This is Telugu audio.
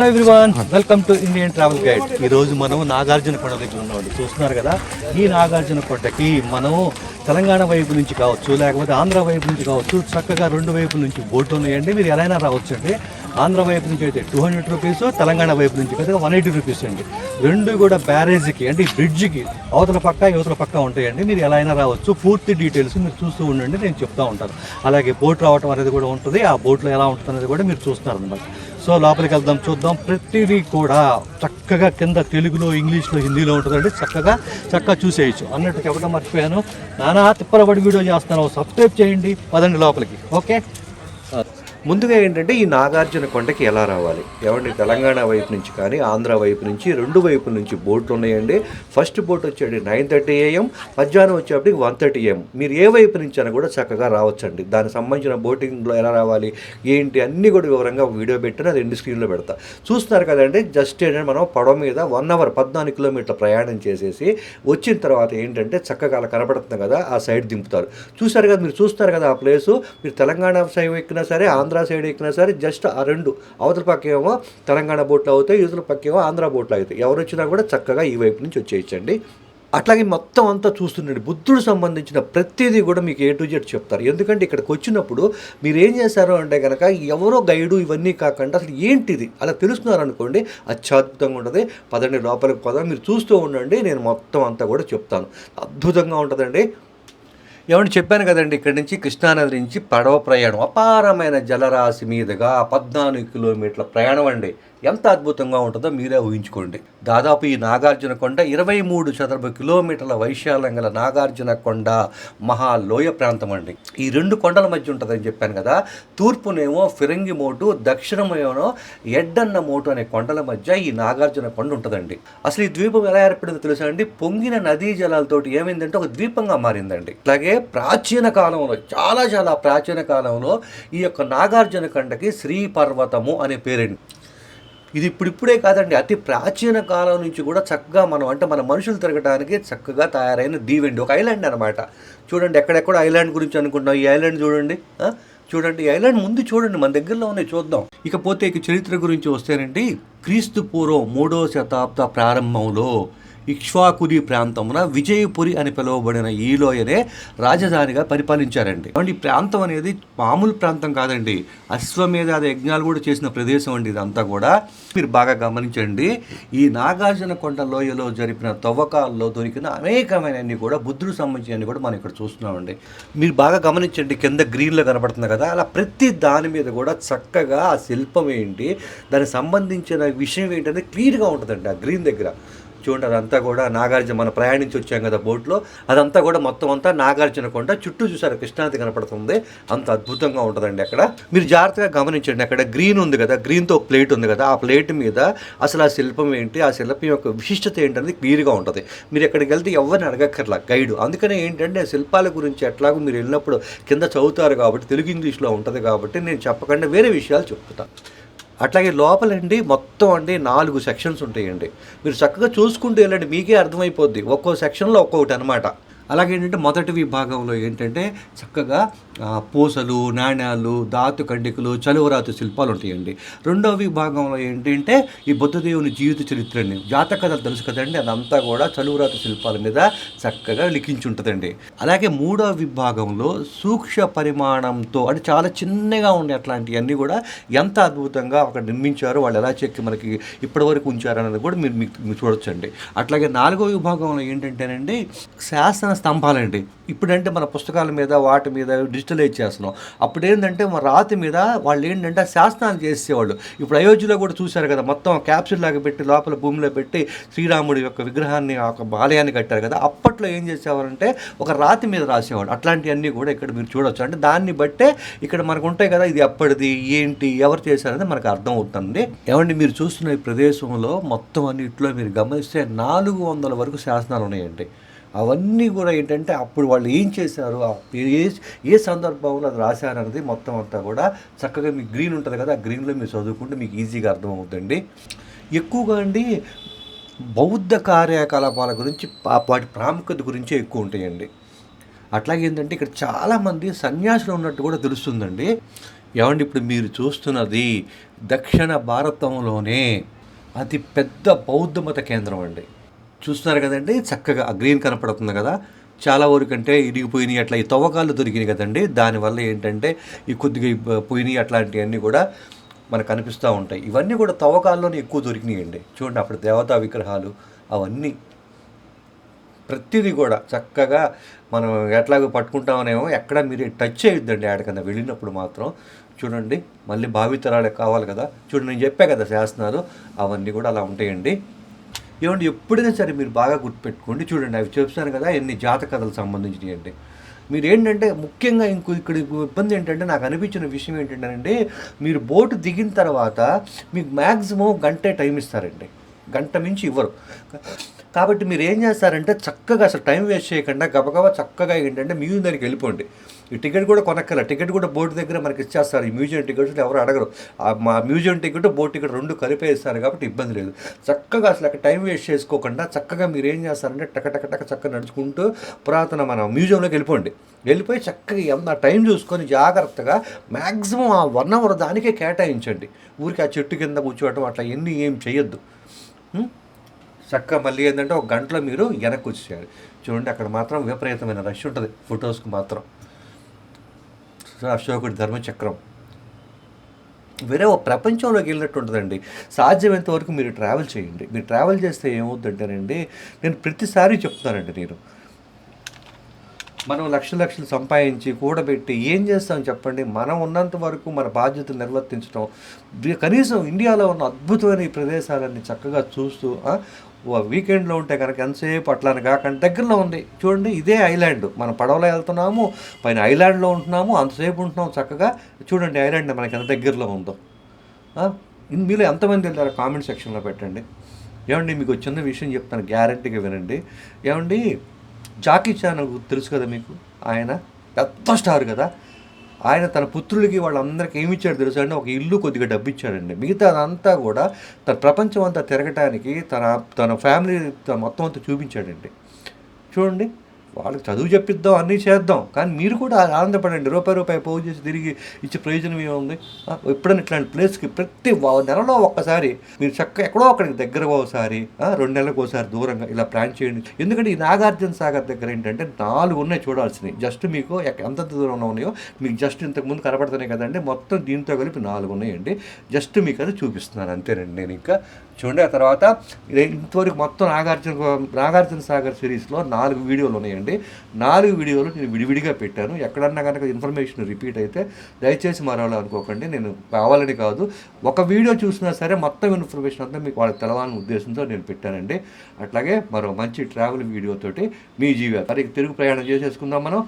Hello everyone welcome to Indian travel guide. ఈ రోజు మనం నాగార్జున కొండ దగ్గర ఉన్నామండి. చూస్తున్నారు కదా ఈ నాగార్జున కొండకి మనం తెలంగాణ వైపు నుంచి కావచ్చు లేకపోతే ఆంధ్ర వైపు నుంచి కావచ్చు చక్కగా రెండు వైపుల నుంచి బోట్లు ఉన్నాయండి. మీరు ఎలా అయినా రావచ్చు అండి ఆంధ్ర వైపు నుంచి అయితే టూ హండ్రెడ్ రూపీస్ తెలంగాణ వైపు నుంచి అయితే వన్ ఎయిటీ రూపీస్ అండి. రెండు కూడా బ్యారేజ్కి అంటే బ్రిడ్జ్కి అవతల పక్క యువతల పక్క ఉంటాయండి. మీరు ఎలా అయినా రావచ్చు. పూర్తి డీటెయిల్స్ మీరు చూస్తూ ఉండండి నేను చెప్తా ఉంటాను. అలాగే బోట్ రావటం అనేది కూడా ఉంటుంది. ఆ బోట్లో ఎలా ఉంటుంది అనేది కూడా మీరు చూస్తున్నారు అనమాట సో లోపలికి వెళ్దాం చూద్దాం. ప్రతిదీ కూడా చక్కగా కింద తెలుగులో ఇంగ్లీష్లో హిందీలో ఉంటుందండి. చక్కగా చక్కగా చూసేయచ్చు. అన్నట్టు చెప్పడం మర్చిపోయాను. నానా తిప్పలబడి వీడియో చేస్తాను సబ్స్క్రైబ్ చేయండి. పదండి లోపలికి. ఓకే? ముందుగా ఏంటంటే ఈ నాగార్జున కొండకి ఎలా రావాలి? ఏమంటే తెలంగాణ వైపు నుంచి కానీ ఆంధ్ర వైపు నుంచి రెండు వైపుల నుంచి బోట్లు ఉన్నాయండి. ఫస్ట్ బోట్ వచ్చేది నైన్ థర్టీ ఏఎం మధ్యాహ్నం వచ్చేప్పటికి వన్ థర్టీ ఏఎం. మీరు ఏ వైపు నుంచి అయినా కూడా చక్కగా రావచ్చండి. దానికి సంబంధించిన బోటింగ్లో ఎలా రావాలి ఏంటి అన్నీ కూడా వివరంగా వీడియో పెట్టిన రెండు స్క్రీన్లో పెడతా. చూస్తున్నారు కదండి జస్ట్ ఏంటంటే మనం పడవ మీద వన్ అవర్ పద్నాలుగు కిలోమీటర్ల ప్రయాణం చేసేసి వచ్చిన తర్వాత ఏంటంటే చక్కగా అలా కనపడుతుంది కదా ఆ సైడ్ దింపుతారు. చూసారు కదా మీరు చూస్తారు కదా ఆ ప్లేసు. మీరు తెలంగాణ సైడ్ ఎక్కినా సరే ఆంధ్ర సైడ్ ఎక్కినా సరే జస్ట్ ఆ రెండు. అవతల పక్క ఏమో తెలంగాణ బోట్లు అవుతాయి ఇవతల పక్క ఏమో ఆంధ్ర బోట్లు అవుతాయి. ఎవరు వచ్చినా కూడా చక్కగా ఈ వైపు నుంచి వచ్చేయచ్చండి. అట్లాగే మొత్తం అంతా చూస్తుండండి బుద్ధుడు సంబంధించిన ప్రతిదీ కూడా మీకు ఏ టు జెడ్ చెప్తారు. ఎందుకంటే ఇక్కడికి వచ్చినప్పుడు మీరు ఏం చేశారు అంటే కనుక ఎవరో గైడు ఇవన్నీ కాకుండా అసలు ఏంటిది? అలా తెలుసుకున్నారనుకోండి అత్యద్భుతంగా ఉంటుంది. పదండి లోపలికి పదం మీరు చూస్తూ ఉండండి నేను మొత్తం అంతా కూడా చెప్తాను. అద్భుతంగా ఉంటుందండి. ఏమంటే చెప్పాను కదండి ఇక్కడి నుంచి కృష్ణానది నుంచి పడవ ప్రయాణం. అపారమైన జలరాశి మీదుగా పద్నాలుగు కిలోమీటర్ల ప్రయాణం అండి. ఎంత అద్భుతంగా ఉంటుందో మీరే ఊహించుకోండి. దాదాపు ఈ నాగార్జున కొండ ఇరవై మూడు చదరపు కిలోమీటర్ల వైశాల్యం గల నాగార్జున కొండ మహాలోయ ప్రాంతం అండి. ఈ రెండు కొండల మధ్య ఉంటుందని చెప్పాను కదా తూర్పునేమో ఫిరంగి మోటు దక్షిణమేమో ఎడ్డన్న మోటు అనే కొండల మధ్య ఈ నాగార్జున కొండ ఉంటుందండి. అసలు ఈ ద్వీపం ఎలా ఏర్పడిందో తెలుసా అండి? పొంగిన నదీ జలాలతోటి ఏమైందంటే ఒక ద్వీపంగా మారిందండి. అలాగే ప్రాచీన కాలంలో చాలా చాలా ప్రాచీన కాలంలో ఈ యొక్క నాగార్జున కొండకి శ్రీ పర్వతము అనే పేరండి. ఇది ఇప్పుడిప్పుడే కాదండి అతి ప్రాచీన కాలం నుంచి కూడా చక్కగా మనం అంటే మన మనుషులు తిరగడానికి చక్కగా తయారైన దీవెండి. ఒక ఐలాండ్ అనమాట చూడండి ఎక్కడెక్కడ ఐలాండ్ గురించి అనుకుంటున్నాం. ఈ ఐలాండ్ చూడండి చూడండి ఐలాండ్ ముందు చూడండి మన దగ్గరలో ఉన్నాయి చూద్దాం. ఇకపోతే ఇక చరిత్ర గురించి వస్తేనండి క్రీస్తు పూర్వం మూడో శతాబ్ద ప్రారంభంలో ఇక్ష్వాకురి ప్రాంతమున విజయపురి అని పిలువబడిన ఈ లోయనే రాజధానిగా పరిపాలించారండి. అండి ఈ ప్రాంతం అనేది మామూలు ప్రాంతం కాదండి. అశ్వమేధ యజ్ఞాలు కూడా చేసిన ప్రదేశం అండి ఇదంతా కూడా. మీరు బాగా గమనించండి ఈ నాగార్జున కొండ లోయలో జరిపిన తవ్వకాల్లో దొరికిన అనేకమైనవి కూడా బుద్ధుడు సంబంధించినవి కూడా మనం ఇక్కడ చూస్తున్నామండి. మీరు బాగా గమనించండి కింద గ్రీన్లో కనబడుతుంది కదా అలా ప్రతి దాని మీద కూడా చక్కగా ఆ శిల్పం ఏంటి దానికి సంబంధించిన విషయం ఏంటనేది క్లియర్గా ఉంటుందండి ఆ గ్రీన్ దగ్గర. చూడండి అదంతా కూడా నాగార్జున మనం ప్రయాణించి వచ్చాం కదా బోట్లో. అదంతా కూడా మొత్తం అంతా నాగార్జున కొండ. చుట్టూ చూసారు కృష్ణానది కనపడుతుంది. అంత అద్భుతంగా ఉంటుందండి అక్కడ. మీరు జాగ్రత్తగా గమనించండి అక్కడ గ్రీన్ ఉంది కదా గ్రీన్తో ఒక ప్లేట్ ఉంది కదా ఆ ప్లేట్ మీద అసలు ఆ శిల్పం ఏంటి ఆ శిల్పం యొక్క విశిష్టత ఏంటనేది క్లియర్గా ఉంటుంది. మీరు ఎక్కడికి వెళ్తే ఎవరిని అడగక్కర్లా గైడ్. అందుకనే ఏంటంటే ఆ శిల్పాల గురించి ఎట్లాగో మీరు వెళ్ళినప్పుడు కింద చదువుతారు కాబట్టి తెలుగు ఇంగ్లీష్లో ఉంటుంది కాబట్టి నేను చెప్పకుండా వేరే విషయాలు చెప్తాను. అట్లాగే లోపలండి మొత్తం అండి నాలుగు సెక్షన్స్ ఉంటాయండి. మీరు చక్కగా చూసుకుంటూ వెళ్ళండి మీకే అర్థమైపోద్ది. ఒక్కో సెక్షన్లో ఒక్కొక్కటి అనమాట అలాగే ఏంటంటే మొదటి విభాగంలో ఏంటంటే చక్కగా పూసలు నాణ్యాలు ధాతు కండికలు చలువరాతు శిల్పాలు ఉంటాయండి. రెండవ విభాగంలో ఏంటంటే ఈ బుద్ధదేవుని జీవిత చరిత్రని జాతక కథలు తెలుసు కదండి అదంతా కూడా చలువరాతు శిల్పాల మీద చక్కగా లిఖించి ఉంటుందండి అలాగే మూడవ విభాగంలో సూక్ష్మ పరిమాణంతో అంటే చాలా చిన్నగా ఉండే అట్లాంటివన్నీ కూడా ఎంత అద్భుతంగా అక్కడ నిర్మించారో వాళ్ళు ఎలా చెక్కి మనకి ఇప్పటివరకు ఉంచారు అనేది కూడా మీరు మీకు మీరు చూడొచ్చండి. అట్లాగే నాలుగో విభాగంలో ఏంటంటేనండి శాసన స్తంభాలండి. ఇప్పుడంటే మన పుస్తకాల మీద వాటి మీద డిజిటలైజ్ చేస్తున్నాం. అప్పుడు ఏంటంటే మన రాతి మీద వాళ్ళు ఏంటంటే శాసనాలు చేసేవాళ్ళు ఇప్పుడు అయోధ్యలో కూడా చూశారు కదా మొత్తం క్యాప్సూల్ లాగా పెట్టి లోపల భూమిలో పెట్టి శ్రీరాముడి యొక్క విగ్రహాన్ని ఒక ఆలయాన్ని కట్టారు కదా. అప్పట్లో ఏం చేసేవారంటే ఒక రాతి మీద రాసేవాళ్ళు. అట్లాంటివన్నీ కూడా ఇక్కడ మీరు చూడవచ్చు అంటే దాన్ని బట్టే ఇక్కడ మనకు ఉంటాయి కదా ఇది అప్పటిది ఏంటి ఎవరు చేశారనేది మనకు అర్థం అవుతుంది ఏమండి మీరు చూస్తున్న ఈ ప్రదేశంలో మొత్తం అన్నిట్లో మీరు గమనిస్తే నాలుగు వందల వరకు శాసనాలు ఉన్నాయండి. అవన్నీ కూడా ఏంటంటే అప్పుడు వాళ్ళు ఏం చేశారు? ఏ ఏ సందర్భంలో అది రాశారన్నది మొత్తం అంతా కూడా చక్కగా మీకు గ్రీన్ ఉంటుంది కదా ఆ గ్రీన్లో మీరు చదువుకుంటే మీకు ఈజీగా అర్థమవుతుంది ఎక్కువగా అండి బౌద్ధ కార్యకలాపాల గురించి వాటి ప్రాముఖ్యత గురించి ఎక్కువ ఉంటాయండి. అట్లాగే ఏంటంటే ఇక్కడ చాలామంది సన్యాసులు ఉన్నట్టు కూడా తెలుస్తుందండి. ఏమండి ఇప్పుడు మీరు చూస్తున్నది దక్షిణ భారతంలోనే అతి పెద్ద బౌద్ధ మత కేంద్రం అండి. చూస్తున్నారు కదండి. చక్కగా ఆ గ్రీన్ కనపడుతుంది కదా. చాలా వరకంటే ఇరిగిపోయినాయి అట్లా ఈ తవ్వకాలు దొరికినాయి కదండి. దానివల్ల ఏంటంటే ఈ కొద్దిగా పోయినాయి అట్లాంటివన్నీ కూడా మనకు కనిపిస్తూ ఉంటాయి. ఇవన్నీ కూడా తవ్వకాల్లోనే ఎక్కువ దొరికినాయండి. చూడండి అప్పుడు దేవతా విగ్రహాలు అవన్నీ ప్రతిదీ కూడా చక్కగా మనం ఎట్లాగో పట్టుకుంటామనేమో ఎక్కడ మీరు టచ్ చేయొద్దండి ఆడకన్నా వెళ్ళినప్పుడు మాత్రం. చూడండి మళ్ళీ భావితరాలకు కావాలి కదా. చూడండి నేను చెప్పా కదా శాసనాలు అవన్నీ కూడా అలా ఉంటాయండి. ఏమంటే ఎప్పుడైనా సరే మీరు బాగా గుర్తుపెట్టుకోండి. చూడండి అవి చెప్తాను కదా ఎన్ని జాతకథలకు సంబంధించినవి అంటే మీరు ఏంటంటే ముఖ్యంగా ఇంకో ఇక్కడ ఇబ్బంది ఏంటంటే నాకు అనిపించిన విషయం ఏంటంటే మీరు బోటు దిగిన తర్వాత మీకు మ్యాక్సిమం గంటే టైం ఇస్తారండి. గంట మించి ఇవ్వరు. కాబట్టి మీరు ఏం చేస్తారంటే చక్కగా అసలు టైం వేస్ట్ చేయకుండా గబగబా చక్కగా ఏంటంటే మీ దగ్గరికి వెళ్ళిపోండి. ఈ టికెట్ కూడా కొనక్కల టికెట్ కూడా బోర్డు దగ్గర మనకి ఇచ్చేస్తారు. ఈ మ్యూజియం టికెట్స్ ఎవరు అడగరు. ఆ మా మ్యూజియం టికెట్ బోర్డు టికెట్ రెండు కలిపే ఇస్తారు కాబట్టి ఇబ్బంది లేదు. చక్కగా అసలు అక్కడ టైం వేస్ట్ చేసుకోకుండా చక్కగా మీరు ఏం చేస్తారంటే టక టక టక చక్కగా నడుచుకుంటూ పురాతన మన మ్యూజియంలోకి వెళ్ళిపోండి. వెళ్ళిపోయి చక్కగా ఎంత టైం చూసుకొని జాగ్రత్తగా మ్యాక్సిమం ఆ వన్ అవర్ దానికే కేటాయించండి. ఊరికి ఆ చెట్టు కింద కూర్చోవటం అట్లా ఎన్ని ఏం చేయొద్దు చక్కగా మళ్ళీ ఏంటంటే ఒక గంటలో మీరు వెనక్కి వచ్చేయాలి చూడండి అక్కడ మాత్రం విపరీతమైన రష్ ఉంటుంది. ఫొటోస్కి మాత్రం. అశోకుడి ధర్మచక్రం. వేరే ప్రపంచంలోకి వెళ్ళినట్టు ఉంటుందండి. సాధ్యమైనంత వరకు మీరు ట్రావెల్ చేయండి. మీరు ట్రావెల్ చేస్తే ఏమవుతుందంటేనండి నేను ప్రతిసారి చెప్తానండి నేను. మనం లక్ష లక్షలు సంపాదించి కూడబెట్టి ఏం చేస్తాం చెప్పండి? మనం ఉన్నంత వరకు మన బాధ్యతలు నిర్వర్తించడం కనీసం ఇండియాలో ఉన్న అద్భుతమైన ఈ ప్రదేశాలన్నీ చక్కగా చూస్తూ వీకెండ్లో ఉంటే కనుక ఎంతసేపు అట్లానే కాకుండా దగ్గరలో ఉంది. చూడండి ఇదే ఐలాండ్. మనం పడవలో వెళ్తున్నాము పైన ఐలాండ్లో ఉంటున్నాము అంతసేపు ఉంటున్నాము చక్కగా. చూడండి ఐలాండ్ మనకి ఎంత దగ్గరలో ఉందో. ఇన్- మీలో ఎంతమంది వెళ్ళారో కామెంట్ సెక్షన్లో పెట్టండి. ఏమండి మీకు చిన్న విషయం చెప్తాను గ్యారంటీగా వినండి. ఏమండి జాకీ చాన్ తెలుసు కదా మీకు? ఆయన పెద్ద స్టార్ కదా. ఆయన తన పుత్రులకి వాళ్ళందరికీ ఏమి ఇచ్చాడు తెలుసా అండి? ఒక ఇల్లు కొద్దిగా డబ్బు ఇచ్చాడండి మిగతా అదంతా కూడా తన ప్రపంచం అంతా తిరగటానికి తన తన ఫ్యామిలీ తన మొత్తం అంతా చూపించాడండి. చూడండి. వాళ్ళకి చదువు చెప్పిద్దాం అన్నీ చేద్దాం. కానీ మీరు కూడా ఆనందపడండి. రూపాయి రూపాయి పోగు చేసి తిరిగి ఇచ్చే ప్రయోజనం ఏముంది? ఎప్పుడైనా ఇట్లాంటి ప్లేస్కి ప్రతి నెలలో ఒక్కసారి మీరు చక్కగా ఎక్కడో అక్కడికి దగ్గరకు ఒకసారి రెండు నెలలకు ఒకసారి దూరంగా ఇలా ప్లాన్ చేయండి. ఎందుకంటే ఈ నాగార్జున సాగర్ దగ్గర ఏంటంటే నాలుగు ఉన్నాయి చూడాల్సినవి. జస్ట్ మీకు ఎక్క- ఎంత దూరంలో ఉన్నాయో మీకు జస్ట్ ఇంతకు ముందు కనపడుతున్నాయి కదండి. మొత్తం దీంతో కలిపి నాలుగు ఉన్నాయండి. జస్ట్ మీకు అది చూపిస్తున్నాను. అంతేనండి నేను ఇంకా. చూడండి ఆ తర్వాత ఇంతవరకు మొత్తం నాగార్జున నాగార్జున సాగర్ సిరీస్లో నాలుగు వీడియోలు ఉన్నాయండి. నాలుగు వీడియోలు నేను విడివిడిగా పెట్టాను. ఎక్కడన్నా కనుక ఇన్ఫర్మేషన్ రిపీట్ అయితే దయచేసి మరోలా అనుకోకండి. నేను కావాలని కాదు. ఒక వీడియో చూసినా సరే మొత్తం ఇన్ఫర్మేషన్ అంతా మీకు వాళ్ళకి తెలవాలని ఉద్దేశంతో నేను పెట్టానండి. అట్లాగే మరో మంచి ట్రావెల్ వీడియోతోటి మీ జీవితం మరి తెలుగు ప్రయాణం చేసేసుకుందాం మనం.